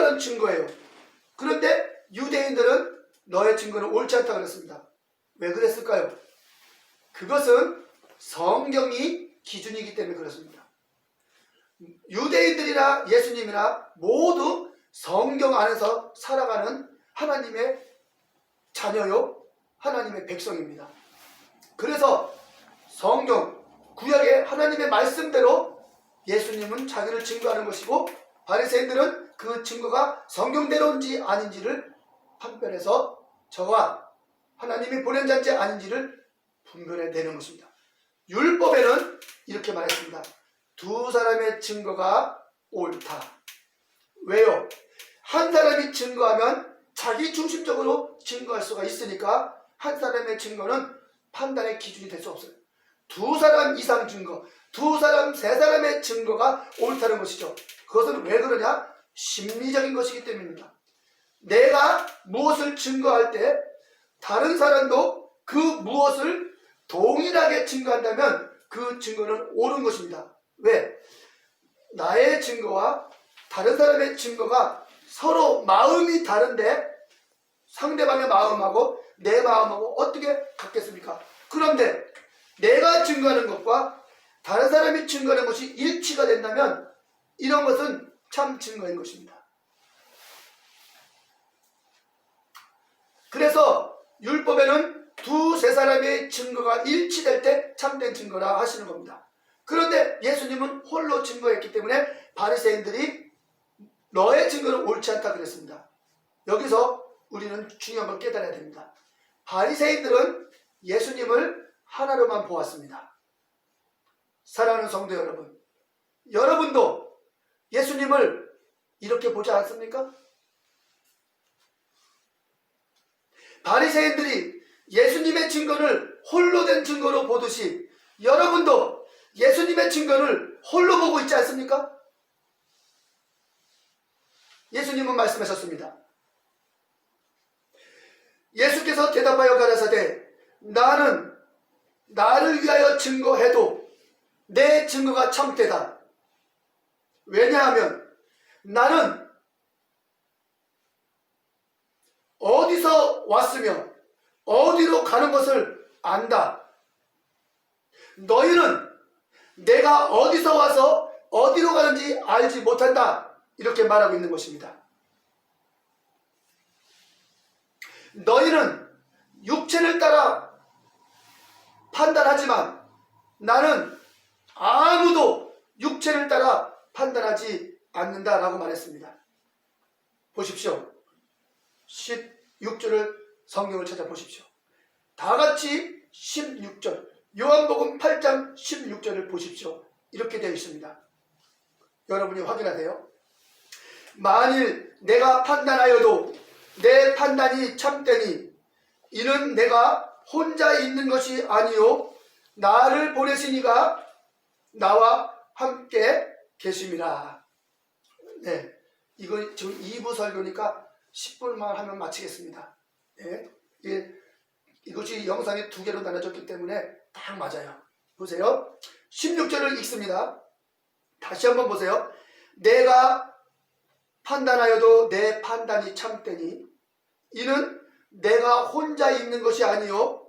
올바른 증거예요. 그런데 유대인들은 너의 증거는 옳지 않다 그랬습니다. 왜 그랬을까요? 그것은 성경이 기준이기 때문에 그렇습니다. 유대인들이나 예수님이나 모두 성경 안에서 살아가는 하나님의 자녀요, 하나님의 백성입니다. 그래서 성경, 구약의 하나님의 말씀대로 예수님은 자기를 증거하는 것이고 바리새인들은 그 증거가 성경대로인지 아닌지를 판별해서 저와 하나님이 보낸 자인지 아닌지를 분별해 내는 것입니다. 율법에는 이렇게 말했습니다. 두 사람의 증거가 옳다. 왜요? 한 사람이 증거하면 자기 중심적으로 증거할 수가 있으니까 한 사람의 증거는 판단의 기준이 될 수 없어요. 두 사람 이상 증거, 두 사람, 세 사람의 증거가 옳다는 것이죠. 그것은 왜 그러냐? 심리적인 것이기 때문입니다. 내가 무엇을 증거할 때 다른 사람도 그 무엇을 동일하게 증거한다면 그 증거는 옳은 것입니다. 왜? 나의 증거와 다른 사람의 증거가 서로 마음이 다른데 상대방의 마음하고 내 마음하고 어떻게 같겠습니까? 그런데 내가 증거하는 것과 다른 사람이 증거하는 것이 일치가 된다면 이런 것은 참 증거인 것입니다. 그래서 율법에는 두 세 사람의 증거가 일치될 때 참된 증거라 하시는 겁니다. 그런데 예수님은 홀로 증거했기 때문에 바리새인들이 너의 증거는 옳지 않다 그랬습니다. 여기서 우리는 중요한 걸 깨달아야 됩니다. 바리새인들은 예수님을 하나로만 보았습니다. 사랑하는 성도 여러분, 여러분도 예수님을 이렇게 보지 않습니까? 바리새인들이 예수님의 증거를 홀로 된 증거로 보듯이 여러분도 예수님의 증거를 홀로 보고 있지 않습니까? 예수님은 말씀하셨습니다. 예수께서 대답하여 가라사대 나는 나를 위하여 증거해도 내 증거가 참되다. 왜냐하면 나는 어디서 왔으며 어디로 가는 것을 안다. 너희는 내가 어디서 와서 어디로 가는지 알지 못한다. 이렇게 말하고 있는 것입니다. 너희는 육체를 따라 판단하지만 나는 아무도 육체를 따라 판단하지 않는다라고 말했습니다. 보십시오. 16절을 성경을 찾아보십시오. 다 같이 16절 요한복음 8장 16절을 보십시오. 이렇게 되어 있습니다. 여러분이 확인하세요. 만일 내가 판단하여도 내 판단이 참되니 이는 내가 혼자 있는 것이 아니요 나를 보내시니가 나와 함께 계심이라. 네, 이거 지금 2부 설교니까 10분만 하면 마치겠습니다. 네, 예, 이것이 영상이 두 개로 나눠졌기 때문에 딱 맞아요. 보세요. 16절을 읽습니다. 다시 한번 보세요. 내가 판단하여도 내 판단이 참되니 이는 내가 혼자 있는 것이 아니요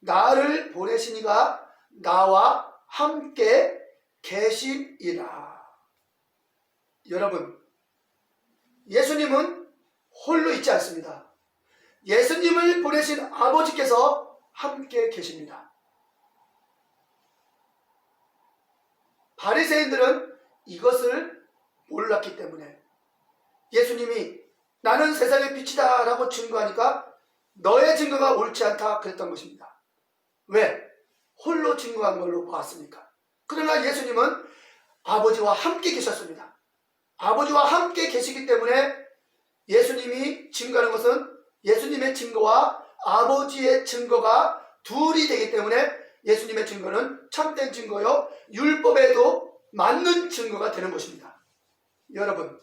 나를 보내시니가 나와 함께 계심이라. 여러분, 예수님은 홀로 있지 않습니다. 예수님을 보내신 아버지께서 함께 계십니다. 바리새인들은 이것을 몰랐기 때문에 예수님이 나는 세상의 빛이다 라고 증거하니까 너의 증거가 옳지 않다 그랬던 것입니다. 왜? 홀로 증거한 걸로 보았으니까. 그러나 예수님은 아버지와 함께 계셨습니다. 아버지와 함께 계시기 때문에 예수님이 증거하는 것은 예수님의 증거와 아버지의 증거가 둘이 되기 때문에 예수님의 증거는 참된 증거요 율법에도 맞는 증거가 되는 것입니다. 여러분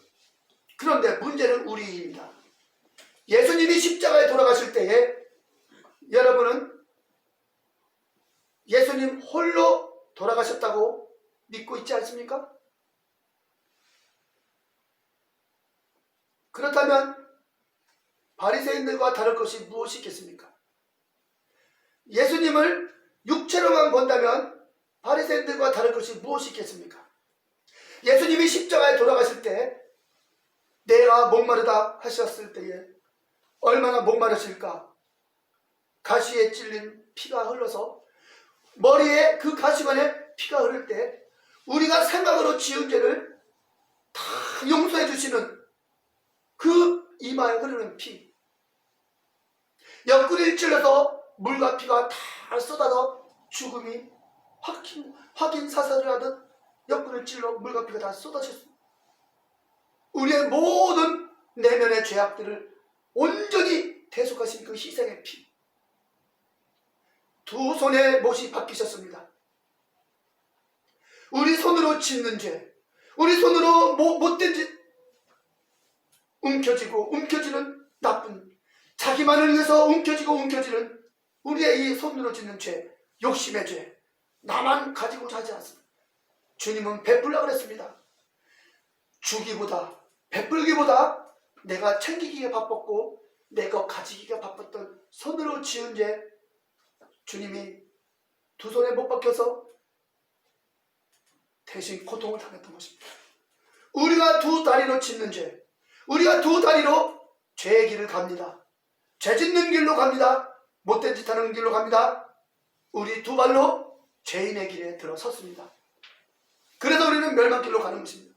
그런데 문제는 우리입니다. 예수님이 십자가에 돌아가실 때에 여러분은 예수님 홀로 돌아가셨다고 믿고 있지 않습니까? 그렇다면 바리새인들과 다를 것이 무엇이 있겠습니까? 예수님을 육체로만 본다면 바리새인들과 다를 것이 무엇이 있겠습니까? 예수님이 십자가에 돌아가실 때 내가 목마르다 하셨을 때에 얼마나 목마르실까? 가시에 찔린 피가 흘러서 머리에 그 가시관에 피가 흐를 때 우리가 생각으로 지은 죄를 다 용서해 주시는 그 이마에 흐르는 피 옆구리를 찔러서 물과 피가 다 쏟아져 죽음이 확인, 확인 사살을 하듯 옆구리를 찔러 물과 피가 다 쏟아졌습니다. 우리의 모든 내면의 죄악들을 온전히 대속하신 그 희생의 피. 두 손에 못이 바뀌셨습니다. 우리 손으로 짓는 죄, 우리 손으로 못, 못된 짓, 움켜쥐고 움켜쥐는 나쁜, 자기만을 위해서 움켜쥐고 움켜쥐는 우리의 이 손으로 짓는 죄, 욕심의 죄, 나만 가지고자 하지 않습니다. 주님은 베풀라 그랬습니다. 주기보다 베풀기보다 내가 챙기기가 바빴고 내가 가지기가 바빴던 손으로 지은 죄 주님이 두 손에 못 박혀서 대신 고통을 당했던 것입니다. 우리가 두 다리로 짓는 죄, 우리가 두 다리로 죄의 길을 갑니다. 죄 짓는 길로 갑니다. 못된 짓 하는 길로 갑니다. 우리 두 발로 죄인의 길에 들어섰습니다. 그래서 우리는 멸망길로 가는 것입니다.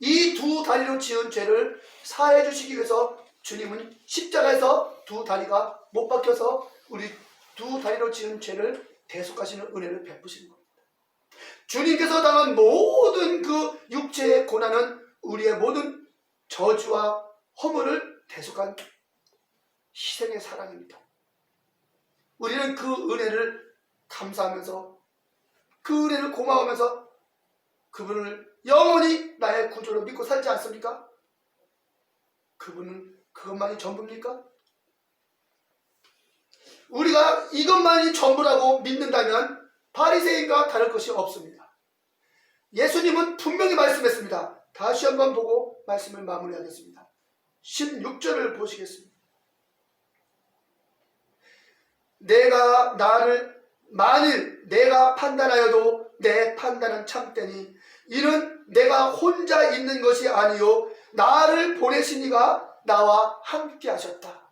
이 두 다리로 지은 죄를 사해 주시기 위해서 주님은 십자가에서 두 다리가 못 박혀서 우리 두 다리로 지은 죄를 대속하시는 은혜를 베푸시는 겁니다. 주님께서 당한 모든 그 육체의 고난은 우리의 모든 저주와 허물을 대속한 희생의 사랑입니다. 우리는 그 은혜를 감사하면서 그 은혜를 고마워하면서 그분을 영원히 나의 구조로 믿고 살지 않습니까? 그분은 그것만이 전부입니까? 우리가 이것만이 전부라고 믿는다면 바리새인과 다를 것이 없습니다. 예수님은 분명히 말씀했습니다. 다시 한번 보고 말씀을 마무리하겠습니다. 16절을 보시겠습니다. 내가 나를 만일 내가 판단하여도 내 판단은 참되니 이는 내가 혼자 있는 것이 아니요 나를 보내신 이가 나와 함께 하셨다.